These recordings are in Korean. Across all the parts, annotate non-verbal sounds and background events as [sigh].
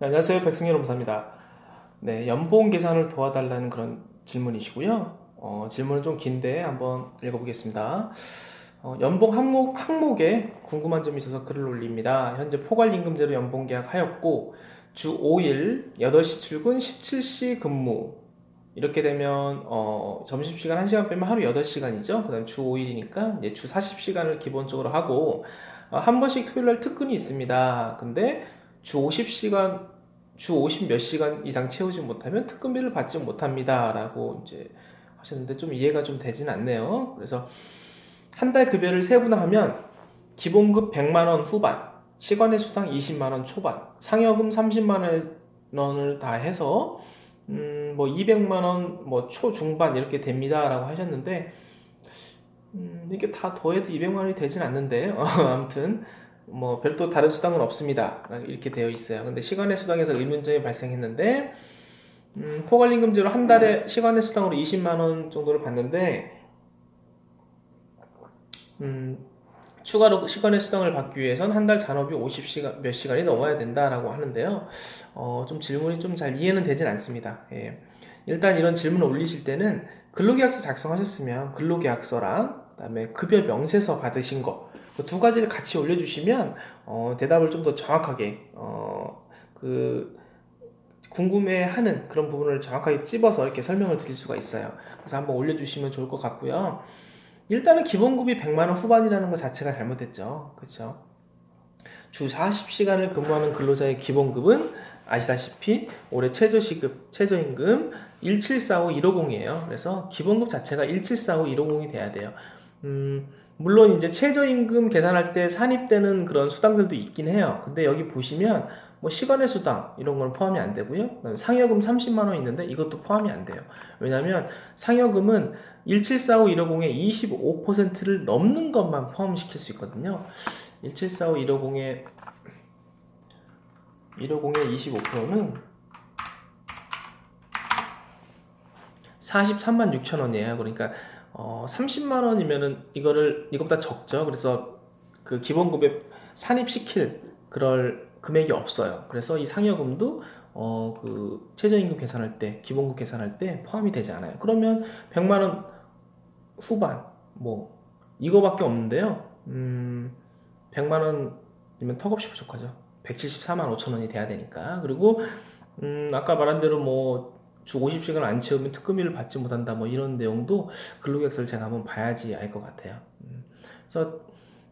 네, 안녕하세요. 백승현 검사입니다. 네, 연봉 계산을 도와달라는 그런 질문이시고요. 어, 질문은 좀 긴데 한번 읽어보겠습니다. 어, 연봉 항목, 항목에 궁금한 점이 있어서 글을 올립니다. 현재 포괄임금제로 연봉 계약하였고, 주 5일, 8시 출근, 17시 근무. 이렇게 되면, 어, 점심시간 1시간 빼면 하루 8시간이죠. 그 다음 주 5일이니까, 이제 주 40시간을 기본적으로 하고, 어, 한 번씩 토요일 날 특근이 있습니다. 근데 주 50시간, 주 50 몇 시간 이상 채우지 못하면 특근비를 받지 못합니다. 라고 이제 하셨는데 좀 이해가 좀 되진 않네요. 그래서 한 달 급여를 세분화하면 기본급 100만 원 후반, 시간의 수당 20만 원 초반, 상여금 30만원 원을 다 해서 음, 뭐 200만 원 뭐 초중반 이렇게 됩니다. 라고 하셨는데 음, 이게 다 더해도 200만 원이 되진 않는데 어, [laughs] 아무튼 뭐 별도 다른 수당은 없습니다. 이렇게 되어 있어요. 근데 시간의 수당에서 의문점이 발생했는데 음, 포괄임 금제로 한 달에 시간의 수당으로 20만 원 정도를 받는데 음, 추가로 시간의 수당을 받기 위해선 한 달 잔업이 50시간 몇 시간이 넘어야 된다라고 하는데요. 어, 좀 질문이 좀 잘 이해는 되진 않습니다. 예. 일단 이런 질문을 올리실 때는 근로계약서 작성하셨으면 근로계약서랑 그다음에 급여 명세서 받으신 거그 두 가지를 같이 올려주시면 어, 대답을 좀 더 정확하게 어, 그 궁금해하는 그런 부분을 정확하게 찝어서 이렇게 설명을 드릴 수가 있어요. 그래서 한번 올려주시면 좋을 것 같고요. 일단은 기본급이 100만 원 후반이라는 것 자체가 잘못됐죠. 그렇죠? 주 40시간을 근무하는 근로자의 기본급은 아시다시피 올해 최저시급, 최저임금 1745 150이에요. 그래서 기본급 자체가 1745 150이 돼야 돼요. 음, 물론 이제 최저임금 계산할 때 산입되는 그런 수당들도 있긴 해요. 근데 여기 보시면 뭐 시간의 수당 이런 건 포함이 안 되고요. 상여금 30만 원 있는데 이것도 포함이 안 돼요. 왜냐하면 상여금은 1745 150의 25%를 넘는 것만 포함시킬 수 있거든요. 1745 150의 150의 25%는 43만 6천 원이에요. 그러니까 어, 30만 원이면은 이거를 이것보다 적죠. 그래서 그 기본급에 산입시킬 그럴 금액이 없어요. 그래서 이 상여금도 어, 그 최저임금 계산할 때 기본급 계산할 때 포함이 되지 않아요. 그러면 100만 원 후반 뭐 이거밖에 없는데요. 음, 100만 원이면 턱없이 부족하죠. 174만 5천 원이 돼야 되니까. 그리고 음, 아까 말한 대로 뭐 주 50시간 안 채우면 특급비를 받지 못한다 뭐 이런 내용도 근로계약서를 제가 한번 봐야지 알 것 같아요. 음, 그래서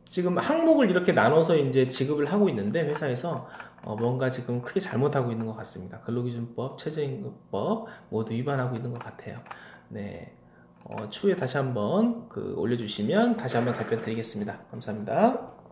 지금 항목을 이렇게 나눠서 이제 지급을 하고 있는데 회사에서 어, 뭔가 지금 크게 잘못하고 있는 것 같습니다. 근로기준법, 최저임금법 모두 위반하고 있는 것 같아요. 네. 어, 추후에 다시 한번 그 올려주시면 다시 한번 답변 드리겠습니다. 감사합니다.